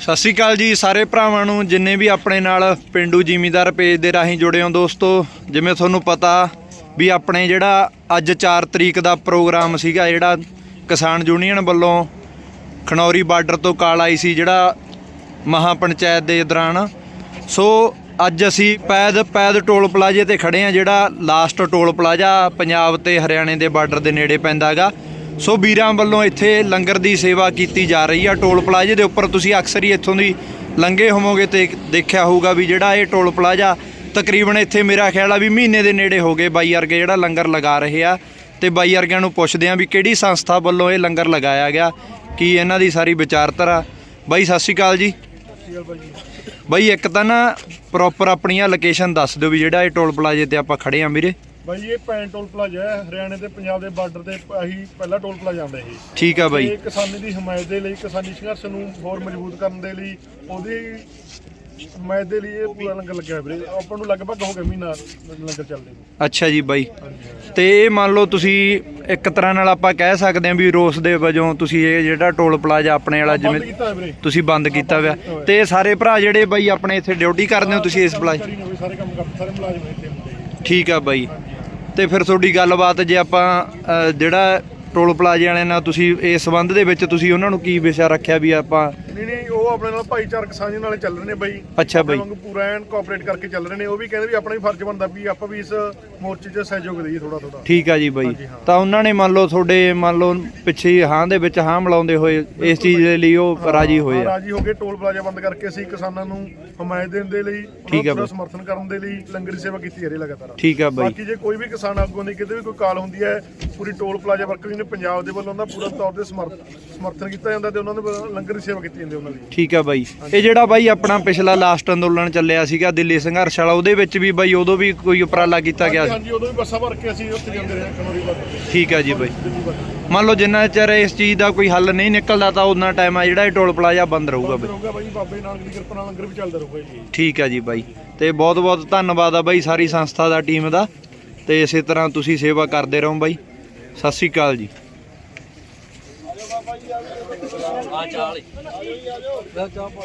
ਸਤਿ ਸ਼੍ਰੀ ਅਕਾਲ ਜੀ ਸਾਰੇ ਭਰਾਵਾਂ ਨੂੰ, ਜਿੰਨੇ ਵੀ ਆਪਣੇ ਨਾਲ ਪਿੰਡੂ ਜ਼ਿਮੀਦਾਰ ਪੇਜ ਦੇ ਰਾਹੀਂ ਜੁੜੇ ਹੋ ਦੋਸਤੋ, ਜਿਵੇਂ ਤੁਹਾਨੂੰ ਪਤਾ ਵੀ ਆਪਣੇ ਜਿਹੜਾ ਅੱਜ 4 ਤਰੀਕ ਦਾ ਪ੍ਰੋਗਰਾਮ ਸੀਗਾ, ਜਿਹੜਾ ਕਿਸਾਨ ਯੂਨੀਅਨ ਵੱਲੋਂ ਖਨੌਰੀ ਬਾਰਡਰ ਤੋਂ ਕਾਲ ਆਈ ਸੀ, ਜਿਹੜਾ ਮਹਾ ਪੰਚਾਇਤ ਦੇ ਦੌਰਾਨ। ਸੋ ਅੱਜ ਅਸੀਂ ਪੈਦ ਪੈਦ ਟੋਲ ਪਲਾਜ਼ੇ ਤੇ ਖੜੇ ਆ ਜਿਹੜਾ ਲਾਸਟ ਟੋਲ ਪਲਾਜ਼ਾ ਪੰਜਾਬ ਤੇ ਹਰਿਆਣੇ ਦੇ ਬਾਰਡਰ ਦੇ ਨੇੜੇ ਪੈਂਦਾਗਾ ਸੋ ਵੀਰਾਂ ਵੱਲੋਂ ਇੱਥੇ ਲੰਗਰ ਦੀ ਸੇਵਾ ਕੀਤੀ ਜਾ ਰਹੀ ਆ, ਟੋਲ ਪਲਾਜ਼ੇ ਦੇ ਉੱਪਰ ਤੁਸੀਂ ਅਕਸਰ ਹੀ ਇੱਥੋਂ ਦੀ ਲੰਘੇ ਹੋਵੋਗੇ ਤੇ ਦੇਖਿਆ ਹੋਊਗਾ ਵੀ ਜਿਹੜਾ ਇਹ ਟੋਲ ਪਲਾਜ਼ਾ ਤਕਰੀਬਨ ਇੱਥੇ ਮੇਰਾ ਖਿਆਲ ਆ ਵੀ ਮਹੀਨੇ ਦੇ ਨੇੜੇ ਹੋ ਗਏ ਬਾਈ ਵਰਗੇ ਜਿਹੜਾ ਲੰਗਰ ਲਗਾ ਰਹੇ ਆ। ਤੇ ਬਾਈ ਵਰਗਿਆਂ ਨੂੰ ਪੁੱਛਦੇ ਆ ਵੀ ਕਿਹੜੀ ਸੰਸਥਾ ਵੱਲੋਂ ਇਹ ਲੰਗਰ ਲਗਾਇਆ ਗਿਆ, ਕੀ ਇਹਨਾਂ ਦੀ ਸਾਰੀ ਵਿਚਾਰਧਾਰਾ? ਬਾਈ, ਸਤਿ ਸ਼੍ਰੀ ਅਕਾਲ ਜੀ। ਬਾਈ, ਇੱਕ ਤਾਂ ਨਾ ਪ੍ਰੋਪਰ ਆਪਣੀਆਂ ਲੋਕੇਸ਼ਨ ਦੱਸ ਦਿਓ ਵੀ ਜਿਹੜਾ ਇਹ ਟੋਲ ਪਲਾਜ਼ੇ ਤੇ ਆਪਾਂ ਖੜੇ ਆ ਵੀਰੇ। ਬਾਈ ਇਹ ਪੈਨ ਟੋਲ ਪਲਾਜ਼ਾ ਹੈ ਹਰਿਆਣੇ ਤੇ ਪੰਜਾਬ ਦੇ ਬਾਰਡਰ ਤੇ ਅਸੀਂ ਪਹਿਲਾ ਟੋਲ ਪਲਾਜ਼ਾ ਆਉਂਦਾ ਇਹ। ਠੀਕ ਆ ਬਾਈ। ਇਹ ਕਿਸਾਨੀ ਦੀ ਹਮਾਇਤ ਦੇ ਲਈ ਕਿਸਾਨੀ ਸੰਘਰਸ਼ ਨੂੰ ਹੋਰ ਮਜ਼ਬੂਤ ਕਰਨ ਦੇ ਲਈ ਉਹਦੀ ਹਮਾਇਤ ਦੇ ਲਈ ਇਹ ਪੂਰਾ ਲੰਗਰ ਲੱਗਿਆ ਵੀਰੇ। ਆਪਾਂ ਨੂੰ ਲਗਭਗ ਹੋ ਗਿਆ ਮਹੀਨਾ ਲੰਗਰ ਚੱਲਦੇ ਨੂੰ। ਅੱਛਾ ਜੀ ਬਾਈ। ਤੇ ਇਹ ਮੰਨ ਲਓ ਤੁਸੀਂ ਇੱਕ ਤਰ੍ਹਾਂ ਨਾਲ ਆਪਾਂ ਕਹਿ ਸਕਦੇ ਹਾਂ ਵੀ ਰੋਸ ਦੇ ਵਜੋਂ ਤੁਸੀਂ ਇਹ ਜਿਹੜਾ ਟੋਲ ਪਲਾਜ਼ਾ ਆਪਣੇ ਵਾਲਾ ਜਿਵੇਂ ਕੀਤਾ ਹੈ ਵੀਰੇ। ਤੁਸੀਂ ਬੰਦ ਕੀਤਾ ਹੋਇਆ। ਤੇ ਸਾਰੇ ਭਰਾ ਜਿਹੜੇ ਬਾਈ ਆਪਣੇ ਇੱਥੇ ਡਿਊਟੀ ਕਰਦੇ ਹੋ ਤੁਸੀਂ ਇਸ ਪਲਾਜ਼ੇ ਸਾਰੇ ਕੰਮ ਕਰਦੇ ਸਾਰੇ ਮੁਲਾਜ਼ਮ ਇੱਥੇ ਹੁੰਦੇ ਠੀਕ ਆ ਬਾਈ। ਤੇ ਫਿਰ ਤੁਹਾਡੀ ਗੱਲਬਾਤ ਜੇ ਆਪਾਂ ਅ, ਜਿਹੜਾ ਟੋਲ ਪਲਾਜ਼ੇ ਵਾਲਿਆਂ ਨਾਲ ਤੁਸੀਂ ਇਸ ਸੰਬੰਧ ਦੇ ਵਿੱਚ ਤੁਸੀਂ ਉਹਨਾਂ ਨੂੰ ਕੀ ਵਿਸ਼ਾ ਰੱਖਿਆ ਵੀ ਆਪਾਂ ਨਹੀਂ ਨਹੀਂ ਉਹ ਆਪਣੇ ਨਾਲ ਭਾਈਚਾਰਕ ਸਾਂਝ ਨਾਲੇ ਚੱਲ ਰਹੇ ਨੇ ਬਾਈ। ਅੱਛਾ ਬਾਈ। ਵਾਂਗੂ ਪੂਰਾ ਐਨ ਕੋਆਪਰੇਟ ਕਰਕੇ ਚੱਲ ਰਹੇ ਨੇ। ਉਹ ਵੀ ਕਹਿੰਦੇ ਵੀ ਆਪਣਾ ਵੀ ਫਰਜ਼ ਬਣਦਾ ਵੀ ਆਪਾਂ ਵੀ ਇਸ ਮੋਰਚੇ 'ਚ ਸਹਿਯੋਗ ਦੇਈਏ ਥੋੜਾ ਥੋੜਾ ਠੀਕ ਆ ਜੀ ਬਾਈ। ਤਾਂ ਉਹਨਾਂ ਨੇ ਮੰਨ ਲਓ ਤੁਹਾਡੇ ਮੰਨ ਲਓ ਪਿੱਛੇ ਹੀ ਦੇ ਵਿੱਚ ਹਾਂ ਮਿਲਾਉਂਦੇ ਹੋਏ ਇਸ ਚੀਜ਼ ਦੇ ਲਈ ਉਹ ਰਾਜੀ ਹੋਏ ਆ। ਰਾਜੀ ਹੋ ਕੇ ਟੋਲ ਪਲਾਜ਼ਾ ਬੰਦ ਕਰਕੇ ਅਸੀਂ ਕਿਸਾਨਾਂ ਨੂੰ ਹਮਾਇਤ ਦੇਣ ਦੇ ਲਈ ਉਹਨਾਂ ਠੀਕ ਆ। ਸਮਰਥਨ ਕਰਨ ਦੇ ਲਈ ਲੰਗਰ ਸੇਵਾ ਕੀਤੀ ਜਾ ਰਹੀ ਲਗਾਤਾਰ। ਠੀਕ ਆ ਬਾਈ। ਬਾਕੀ ਜੇ ਕੋਈ ਵੀ ਕਿਸਾਨ ਆਗੂ ਦੀ ਕਿਤੇ ਵੀ ਕੋਈ ਕਾਲ ਹੁੰਦੀ ਹੈ ਪੂਰੀ ਟੋਲ ਪਲਾਜ਼ਾ ਵਰਕਰ ਨੇ ਪੰਜਾਬ ਦੇ ਵੱਲੋਂ ਦਾ ਪੂਰਾ ਤੌਰ ਤੇ ਸਮਰਥ- ਸਮਰਥਨ ਕੀਤਾ ਜਾਂਦਾ ਤੇ ਉਹਨਾਂ ਦੇ ਲੰਗਰ ਸੇਵਾ ਕੀਤੀ ਜਾਂਦੀ ਉਹਨਾਂ ਦੀ ਠੀਕ ਆ ਬਾਈ। ਇਹ ਜਿਹੜਾ ਬਾਈ ਆਪਣਾ ਪਿਛਲਾ ਲਾਸਟ ਅੰਦੋਲਨ ਚੱਲਿਆ ਸੀਗਾ ਦਿੱਲੀ ਸੰਘਰਸ਼ ਵਾਲਾ ਉਹਦੇ ਵਿੱਚ ਵੀ ਬਾਈ ਉਦੋਂ ਵੀ ਕੋਈ ਉਪਰਾਲਾ ਕੀਤਾ ਗਿਆ ਸੀ? ਹਾਂਜੀ ਉਦੋਂ ਵੀ ਬੱਸਾਂ ਭਰ ਕੇ ਅਸੀਂ ਉੱਥੇ ਜਾਂਦੇ ਰਹੇ ਕਨੋਰੀ ਬਾਰਡਰ ਠੀਕ ਆ ਜੀ ਬਾਈ। ਮੰਨ ਲਓ ਜਿੰਨਾ ਚਿਰ ਇਸ ਚੀਜ਼ ਦਾ ਕੋਈ ਹੱਲ ਨਹੀਂ ਨਿਕਲਦਾ ਤਾਂ ਉਹਨਾਂ ਟਾਈਮ ਆ ਜਿਹੜਾ ਇਹ ਟੋਲ ਪਲਾਜ਼ਾ ਬੰਦ ਰਹੂਗਾ ਬਾਈ। ਰਹੂਗਾ ਬਾਈ ਬਾਬੇ ਨਾਨਕ ਦੀ ਕਿਰਪਾ ਨਾਲ ਲੰਗਰ ਵੀ ਚੱਲਦਾ ਰਹੂਗਾ ਜੀ। ਠੀਕ ਆ ਜੀ ਬਾਈ। ਤੇ ਬਹੁਤ ਬਹੁਤ ਧੰਨਵਾਦ ਆ ਬਾਈ ਸਾਰੀ ਸੰਸਥਾ ਦਾ ਟੀਮ ਦਾ। ਤੇ ਇਸੇ ਤਰ੍ਹਾਂ ਤੁਸੀਂ ਸੇਵਾ ਕਰਦੇ ਰਹੋ ਬਾਈ। ਸਤਿ ਸ਼੍ਰੀ ਅਕਾਲ ਜੀ। ਆ ਚਾਹ ਲੈ ਲੈ ਚਾਹ ਪਾ